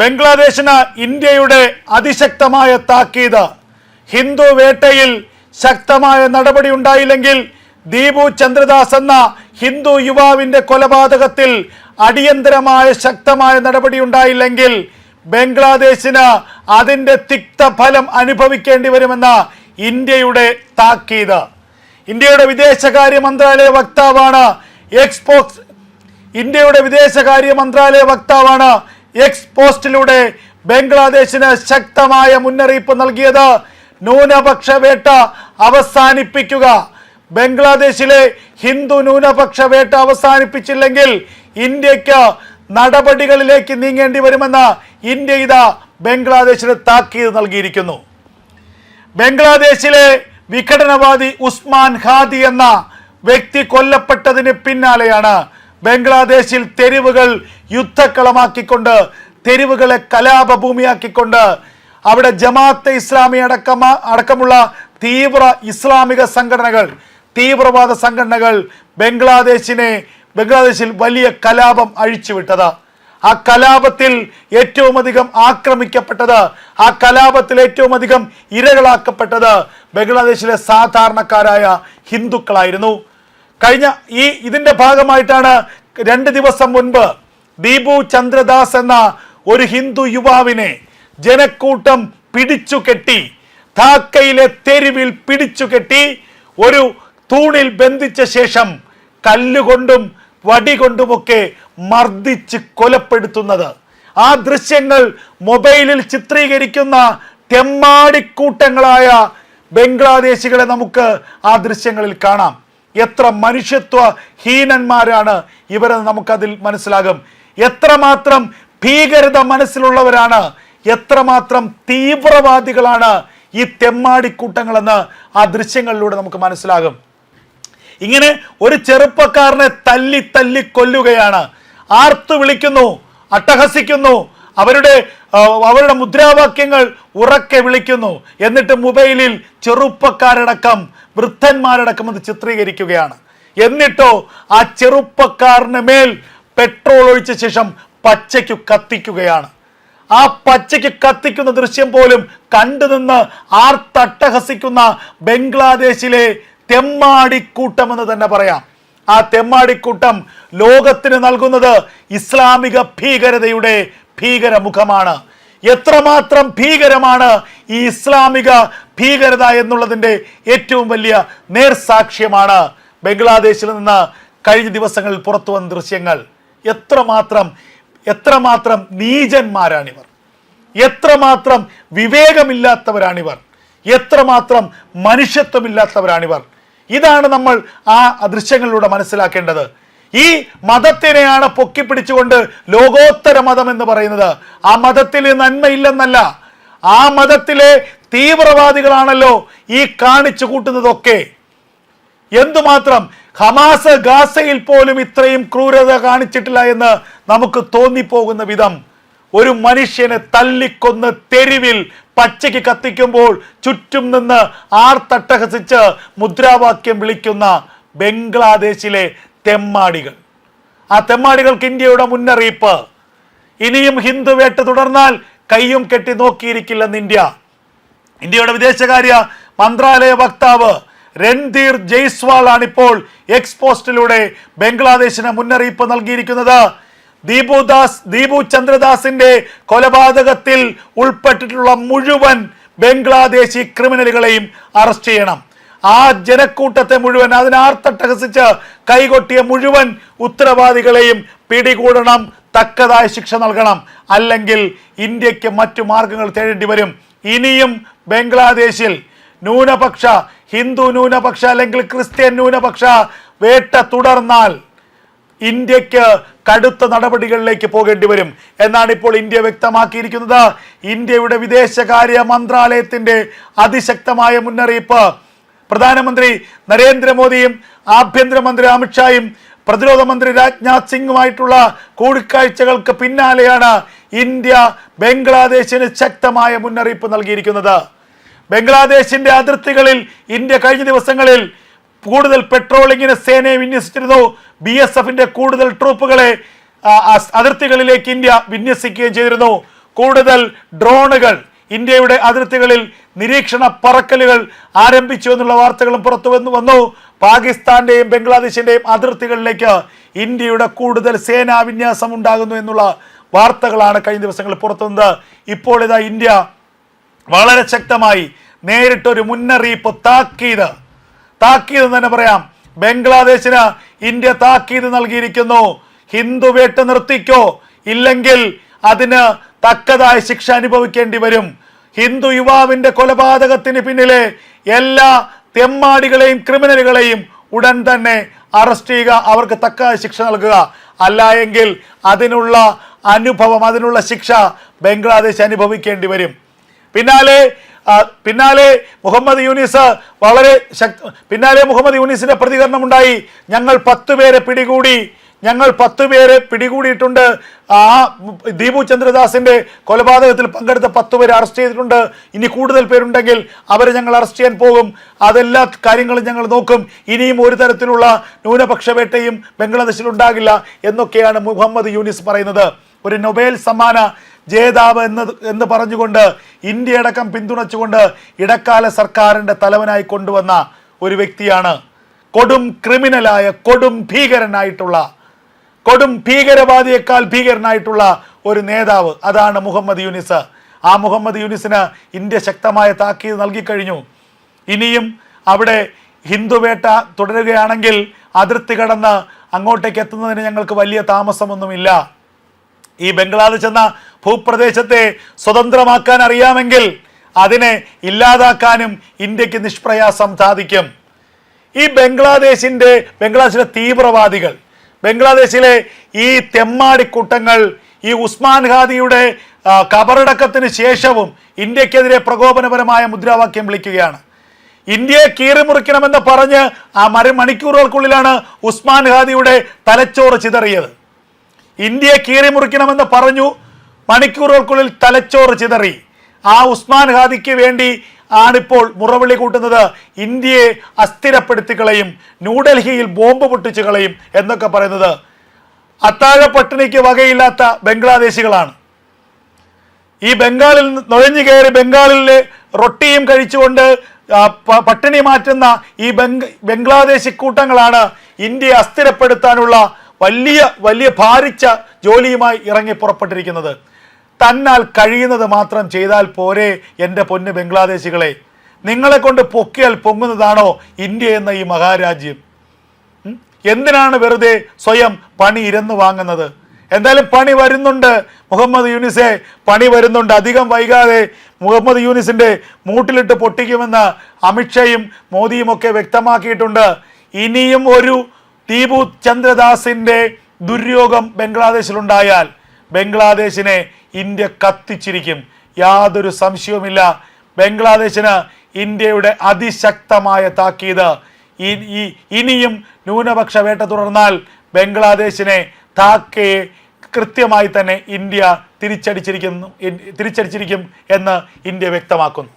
ബംഗ്ലാദേശിന് ഇന്ത്യയുടെ അതിശക്തമായ താക്കീത്. ഹിന്ദു വേട്ടയിൽ ശക്തമായ നടപടി ഉണ്ടായില്ലെങ്കിൽ ദീപു ചന്ദ്രദാസ് എന്ന ഹിന്ദു യുവാവിന്റെ കൊലപാതകത്തിൽ അടിയന്തരമായ ശക്തമായ നടപടി ഉണ്ടായില്ലെങ്കിൽ ബംഗ്ലാദേശിന് അതിന്റെ തിക്തഫലം അനുഭവിക്കേണ്ടി വരുമെന്ന ഇന്ത്യയുടെ താക്കീത്. ഇന്ത്യയുടെ വിദേശകാര്യ മന്ത്രാലയ വക്താവാണ് എക്സ്പോക്സ്. ഇന്ത്യയുടെ വിദേശകാര്യ മന്ത്രാലയ വക്താവാണ് എക്സ് പോസ്റ്റിലൂടെ ബംഗ്ലാദേശിന് ശക്തമായ മുന്നറിയിപ്പ് നൽകിയത് ന്യൂനപക്ഷ വേട്ട അവസാനിപ്പിക്കുക. ബംഗ്ലാദേശിലെ ഹിന്ദു ന്യൂനപക്ഷ വേട്ട അവസാനിപ്പിച്ചില്ലെങ്കിൽ ഇന്ത്യയ്ക്ക് നടപടികളിലേക്ക് നീങ്ങേണ്ടി വരുമെന്ന് ഇന്ത്യ ഇതാ ബംഗ്ലാദേശിന് താക്കീത് നൽകിയിരിക്കുന്നു. ബംഗ്ലാദേശിലെ വിഘടനവാദി ഉസ്മാൻ ഹാദി എന്ന വ്യക്തി കൊല്ലപ്പെട്ടതിന് പിന്നാലെയാണ് ബംഗ്ലാദേശിൽ തെരുവുകൾ യുദ്ധക്കളമാക്കിക്കൊണ്ട് തെരുവുകളെ കലാപഭൂമിയാക്കിക്കൊണ്ട് അവിടെ ജമാഅത്തെ ഇസ്ലാമി അടക്കമ അടക്കമുള്ള തീവ്ര ഇസ്ലാമിക സംഘടനകൾ തീവ്രവാദ സംഘടനകൾ ബംഗ്ലാദേശിനെ ബംഗ്ലാദേശിൽ വലിയ കലാപം അഴിച്ചുവിട്ടത്. ആ കലാപത്തിൽ ഏറ്റവും അധികം ആക്രമിക്കപ്പെട്ടത് ആ കലാപത്തിൽ ഏറ്റവും അധികം ഇരകളാക്കപ്പെട്ടത് ബംഗ്ലാദേശിലെ സാധാരണക്കാരായ ഹിന്ദുക്കളായിരുന്നു. കഴിഞ്ഞ ഈ ഇതിന്റെ ഭാഗമായിട്ടാണ് രണ്ട് ദിവസം മുൻപ് ദീപു ചന്ദ്രദാസ് എന്ന ഒരു ഹിന്ദു യുവാവിനെ ജനക്കൂട്ടം പിടിച്ചു കെട്ടി ധാക്കയിലെ തെരുവിൽ പിടിച്ചു കെട്ടി ഒരു തൂണിൽ ബന്ധിച്ച ശേഷം കല്ലുകൊണ്ടും വടി കൊണ്ടുമൊക്കെ മർദ്ദിച്ച് കൊലപ്പെടുത്തുന്നത്. ആ ദൃശ്യങ്ങൾ മൊബൈലിൽ ചിത്രീകരിക്കുന്ന തെമ്മാടിക്കൂട്ടങ്ങളായ ബംഗ്ലാദേശികളെ നമുക്ക് ആ ദൃശ്യങ്ങളിൽ കാണാം. എത്ര മനുഷ്യത്വ ഹീനന്മാരാണ് ഇവരെന്ന് നമുക്കതിൽ മനസ്സിലാകും. എത്രമാത്രം ഭീകരത മനസ്സിലുള്ളവരാണ് എത്രമാത്രം തീവ്രവാദികളാണ് ഈ തെമ്മാടിക്കൂട്ടങ്ങളെന്ന് ആ ദൃശ്യങ്ങളിലൂടെ നമുക്ക് മനസ്സിലാകും. ഇങ്ങനെ ഒരു ചെറുപ്പക്കാരനെ തല്ലി തല്ലി കൊല്ലുകയാണ്. ആർത്തു വിളിക്കുന്നു അട്ടഹസിക്കുന്നു അവരുടെ അവരുടെ മുദ്രാവാക്യങ്ങൾ ഉറക്കെ വിളിക്കുന്നു. എന്നിട്ട് മൊബൈലിൽ ചെറുപ്പക്കാരടക്കം വൃദ്ധന്മാരടക്കം അത് ചിത്രീകരിക്കുകയാണ്. എന്നിട്ടോ ആ ചെറുപ്പക്കാരന് മേൽ പെട്രോൾ ഒഴിച്ച ശേഷം പച്ചയ്ക്ക് കത്തിക്കുകയാണ്. ആ പച്ചയ്ക്ക് കത്തിക്കുന്ന ദൃശ്യം പോലും കണ്ടുനിന്ന് ആർത്തട്ടഹസിക്കുന്ന ബംഗ്ലാദേശിലെ തെമ്മാടിക്കൂട്ടം എന്ന് തന്നെ പറയാം. ആ തെമ്മാടിക്കൂട്ടം ലോകത്തിന് നൽകുന്നത് ഇസ്ലാമിക ഭീകരതയുടെ ഭീകര മുഖമാണ് എത്രമാത്രം ഭീകരമാണ് ഈ ഇസ്ലാമിക ഭീകരത എന്നുള്ളതിന്റെ ഏറ്റവും വലിയ നേർസാക്ഷ്യമാണ് ബംഗ്ലാദേശിൽ നിന്ന് കഴിഞ്ഞ ദിവസങ്ങളിൽ പുറത്തു വന്ന ദൃശ്യങ്ങൾ. എത്രമാത്രം എത്രമാത്രം നീചന്മാരാണിവർ. എത്രമാത്രം വിവേകമില്ലാത്തവരാണിവർ. എത്രമാത്രം മനുഷ്യത്വമില്ലാത്തവരാണിവർ. ഇതാണ് നമ്മൾ ആ ദൃശ്യങ്ങളിലൂടെ മനസ്സിലാക്കേണ്ടത്. ഈ മതത്തിനെയാണ് പൊക്കിപ്പിടിച്ചുകൊണ്ട് ലോകോത്തര മതം എന്ന് പറയുന്നത്. ആ മതത്തിൽ നന്മയില്ലെന്നല്ല ആ മതത്തിലെ തീവ്രവാദികളാണല്ലോ ഈ കാണിച്ചു കൂട്ടുന്നതൊക്കെ. എന്തുമാത്രം ഹമാസ് ഗാസയിൽ പോലും ഇത്രയും ക്രൂരത കാണിച്ചിട്ടില്ല എന്ന് നമുക്ക് തോന്നിപ്പോകുന്ന വിധം ഒരു മനുഷ്യനെ തല്ലിക്കൊന്ന് തെരുവിൽ പച്ചയ്ക്ക് കത്തിക്കുമ്പോൾ ചുറ്റും നിന്ന് ആർത്തട്ടഹസിച്ച് മുദ്രാവാക്യം വിളിക്കുന്ന ബംഗ്ലാദേശിലെ തെമ്മാടികൾ. ആ തെമ്മാടികൾക്ക് ഇന്ത്യയുടെ മുന്നറിയിപ്പ്. ഇനിയും ഹിന്ദു വേട്ട് തുടർന്നാൽ കൈയും കെട്ടി നോക്കിയിരിക്കില്ലെന്ന് ഇന്ത്യ. ഇന്ത്യയുടെ വിദേശകാര്യ മന്ത്രാലയ വക്താവ് രൺധീർ ജയ്സ്വാൾ ഇപ്പോൾ എക്സ് പോസ്റ്റിലൂടെ ബംഗ്ലാദേശിന് മുന്നറിയിപ്പ് നൽകിയിരിക്കുന്നത്. ദീപുദാസ് ദീപു ചന്ദ്രദാസിന്റെ കൊലപാതകത്തിൽ ഉൾപ്പെട്ടിട്ടുള്ള മുഴുവൻ ബംഗ്ലാദേശി ക്രിമിനലുകളെയും അറസ്റ്റ് ചെയ്യണം. ആ ജനക്കൂട്ടത്തെ മുഴുവൻ അതിനാർത്തട്ടഹസിച്ച് കൈകൊട്ടിയ മുഴുവൻ ഉത്തരവാദികളെയും പിടികൂടണം തക്കതായ ശിക്ഷ നൽകണം. അല്ലെങ്കിൽ ഇന്ത്യയ്ക്ക് മറ്റു മാർഗങ്ങൾ തേടേണ്ടി വരും. ഇനിയും ബംഗ്ലാദേശിൽ ന്യൂനപക്ഷ ഹിന്ദു ന്യൂനപക്ഷ അല്ലെങ്കിൽ ക്രിസ്ത്യൻ ന്യൂനപക്ഷ വേട്ട തുടർന്നാൽ ഇന്ത്യയ്ക്ക് കടുത്ത നടപടികളിലേക്ക് പോകേണ്ടി വരും. എന്നാണ് ഇപ്പോൾ ഇന്ത്യ വ്യക്തമാക്കിയിരിക്കുന്നത്. ഇന്ത്യയുടെ വിദേശകാര്യ മന്ത്രാലയത്തിന്റെ അതിശക്തമായ മുന്നറിയിപ്പ്. പ്രധാനമന്ത്രി നരേന്ദ്രമോദിയും ആഭ്യന്തരമന്ത്രി അമിത്ഷായും പ്രതിരോധ മന്ത്രി രാജ്നാഥ് സിംഗുമായിട്ടുള്ള കൂടിക്കാഴ്ചകൾക്ക് പിന്നാലെയാണ് ഇന്ത്യ ബംഗ്ലാദേശിന് ശക്തമായ മുന്നറിയിപ്പ് നൽകിയിരിക്കുന്നത്. ബംഗ്ലാദേശിന്റെ അതിർത്തികളിൽ ഇന്ത്യ കഴിഞ്ഞ ദിവസങ്ങളിൽ കൂടുതൽ പെട്രോളിങ്ങിന് സേനയെ വിന്യസിച്ചിരുന്നു. ബി എസ് എഫിന്റെ കൂടുതൽ ട്രൂപ്പുകളെ അതിർത്തികളിലേക്ക് ഇന്ത്യ വിന്യസിക്കുകയും ചെയ്തിരുന്നു. കൂടുതൽ ഡ്രോണുകൾ ഇന്ത്യയുടെ അതിർത്തികളിൽ നിരീക്ഷണ പറക്കലുകൾ ആരംഭിച്ചു എന്നുള്ള വാർത്തകളും പുറത്തു വന്നു വന്നു. പാകിസ്ഥാന്റെയും ബംഗ്ലാദേശിന്റെയും അതിർത്തികളിലേക്ക് ഇന്ത്യയുടെ കൂടുതൽ സേനാ വിന്യാസം ഉണ്ടാകുന്നു എന്നുള്ള വാർത്തകളാണ് കഴിഞ്ഞ ദിവസങ്ങളിൽ പുറത്തു വന്നത്. ഇപ്പോൾ ഇതാ ഇന്ത്യ വളരെ ശക്തമായി നേരിട്ടൊരു മുന്നറിയിപ്പ് താക്കീത്. താക്കീത് തന്നെ പറയാം. ബംഗ്ലാദേശിന് ഇന്ത്യ താക്കീത് നൽകിയിരിക്കുന്നു. ഹിന്ദു വേട്ട് നിർത്തിക്കോ? ഇല്ലെങ്കിൽ അതിന് തക്കതായ ശിക്ഷ അനുഭവിക്കേണ്ടി വരും. ഹിന്ദു യുവാവിന്റെ കൊലപാതകത്തിന് പിന്നിലെ എല്ലാ തെമ്മാടികളെയും ക്രിമിനലുകളെയും ഉടൻ തന്നെ അറസ്റ്റ് ചെയ്യുക അവർക്ക് തക്ക ശിക്ഷ നൽകുക. അല്ല എങ്കിൽ അതിനുള്ള അനുഭവം അതിനുള്ള ശിക്ഷ ബംഗ്ലാദേശ് അനുഭവിക്കേണ്ടി വരും. പിന്നാലെ പിന്നാലെ മുഹമ്മദ് യൂനിസ് വളരെ പിന്നാലെ മുഹമ്മദ് യൂനിസിന്റെ പ്രതികരണം ഉണ്ടായി ഞങ്ങൾ പത്ത് പേരെ പിടികൂടി. ഞങ്ങൾ പത്ത് പേരെ പിടികൂടിയിട്ടുണ്ട്. ആ ദീപു ചന്ദ്രദാസിന്റെ കൊലപാതകത്തിൽ പങ്കെടുത്ത പത്ത് പേരെ അറസ്റ്റ് ചെയ്തിട്ടുണ്ട്. ഇനി കൂടുതൽ പേരുണ്ടെങ്കിൽ അവരെ ഞങ്ങൾ അറസ്റ്റ് ചെയ്യാൻ പോകും. അതെല്ലാ കാര്യങ്ങളും ഞങ്ങൾ നോക്കും. ഇനിയും ഒരു തരത്തിലുള്ള ന്യൂനപക്ഷ വേട്ടയും ബംഗ്ലാദേശിൽ ഉണ്ടാകില്ല എന്നൊക്കെയാണ് മുഹമ്മദ് യൂനിസ് പറയുന്നത്. ഒരു നൊബേൽ സമ്മാന ജേതാവ് എന്ന് എന്ന് പറഞ്ഞുകൊണ്ട് ഇന്ത്യ അടക്കം പിന്തുണച്ചുകൊണ്ട് ഇടക്കാല സർക്കാരിന്റെ തലവനായി കൊണ്ടുവന്ന ഒരു വ്യക്തിയാണ്. കൊടും ക്രിമിനലായ കൊടും ഭീകരനായിട്ടുള്ള കൊടും ഭീകരവാദിയേക്കാൾ ഭീകരനായിട്ടുള്ള ഒരു നേതാവ് അതാണ് മുഹമ്മദ് യൂനിസ്. ആ മുഹമ്മദ് യൂനിസിന് ഇന്ത്യ ശക്തമായ താക്കീത് നൽകിക്കഴിഞ്ഞു. ഇനിയും അവിടെ ഹിന്ദുവേട്ട തുടരുകയാണെങ്കിൽ അതിർത്തി കടന്ന് അങ്ങോട്ടേക്ക് എത്തുന്നതിന് ഞങ്ങൾക്ക് വലിയ താമസമൊന്നുമില്ല. ഈ ബംഗ്ലാദേശ് എന്ന ഭൂപ്രദേശത്തെ സ്വതന്ത്രമാക്കാൻ അറിയാമെങ്കിൽ അതിനെ ഇല്ലാതാക്കാനും ഇന്ത്യയ്ക്ക് നിഷ്പ്രയാസം സാധിക്കും. ഈ ബംഗ്ലാദേശിന്റെ ബംഗ്ലാദേശിലെ തീവ്രവാദികൾ ബംഗ്ലാദേശിലെ ഈ തെമ്മാടിക്കൂട്ടങ്ങൾ ഈ ഉസ്മാൻ ഖാദിയുടെ കബറടക്കത്തിന് ശേഷവും ഇന്ത്യക്കെതിരെ പ്രകോപനപരമായ മുദ്രാവാക്യം വിളിക്കുകയാണ്. ഇന്ത്യയെ കീറിമുറിക്കണമെന്ന് പറഞ്ഞ് ആ മര മണിക്കൂറുകൾക്കുള്ളിലാണ് ഉസ്മാൻ ഖാദിയുടെ തലച്ചോറ് ചിതറിയത്. ഇന്ത്യയെ കീറിമുറിക്കണമെന്ന് പറഞ്ഞു മണിക്കൂറുകൾക്കുള്ളിൽ തലച്ചോറ് ചിതറി. ആ ഉസ്മാൻ ഖാദിക്ക് വേണ്ടി ആണിപ്പോൾ മുറവിളി കൂട്ടുന്നത് ഇന്ത്യയെ അസ്ഥിരപ്പെടുത്തി കളയും ന്യൂഡൽഹിയിൽ ബോംബ് പൊട്ടിച്ചു കളയും എന്നൊക്കെ പറയുന്നത് അത്താഴ പട്ടിണിക്ക് വകയില്ലാത്ത ബംഗ്ലാദേശികളാണ്. ഈ ബംഗാളിൽ നുഴഞ്ഞു കയറി ബംഗാളിലെ റൊട്ടിയും കഴിച്ചുകൊണ്ട് പട്ടിണി മാറ്റുന്ന ഈ ബംഗ് ബംഗ്ലാദേശി കൂട്ടങ്ങളാണ് ഇന്ത്യയെ അസ്ഥിരപ്പെടുത്താനുള്ള വലിയ വലിയ ഭാരിച്ച ജോലിയുമായി ഇറങ്ങി പുറപ്പെട്ടിരിക്കുന്നത്. തന്നാൽ കഴിയുന്നത് മാത്രം ചെയ്താൽ പോരെ എന്റെ പൊന്ന് ബംഗ്ലാദേശികളെ. നിങ്ങളെ കൊണ്ട് പൊക്കിയാൽ പൊങ്ങുന്നതാണോ ഇന്ത്യ എന്ന ഈ മഹാരാജ്യം? എന്തിനാണ് വെറുതെ സ്വയം പണി ഇരന്നു വാങ്ങുന്നത്? എന്തായാലും പണി വരുന്നുണ്ട്. മുഹമ്മദ് യൂനിസെ പണി വരുന്നുണ്ട്. അധികം വൈകാതെ മുഹമ്മദ് യൂനിസിന്റെ മൂട്ടിലിട്ട് പൊട്ടിക്കുമെന്ന് അമിത്ഷയും മോദിയും ഒക്കെ വ്യക്തമാക്കിയിട്ടുണ്ട്. ഇനിയും ഒരു ദീപു ചന്ദ്രദാസിന്റെ ദുര്യോഗം ബംഗ്ലാദേശിലുണ്ടായാൽ ബംഗ്ലാദേശിനെ ഇന്ത്യ കത്തിച്ചിരിക്കും. യാതൊരു സംശയവുമില്ല. ബംഗ്ലാദേശിന് ഇന്ത്യയുടെ അതിശക്തമായ താക്കീത്. ഈ- ഇനിയും ന്യൂനപക്ഷ വേട്ട തുടർന്നാൽ ബംഗ്ലാദേശിനെ താക്കയെ കൃത്യമായി തന്നെ ഇന്ത്യ തിരിച്ചടിച്ചിരിക്കുന്നു തിരിച്ചടിച്ചിരിക്കും എന്ന് ഇന്ത്യ വ്യക്തമാക്കുന്നു.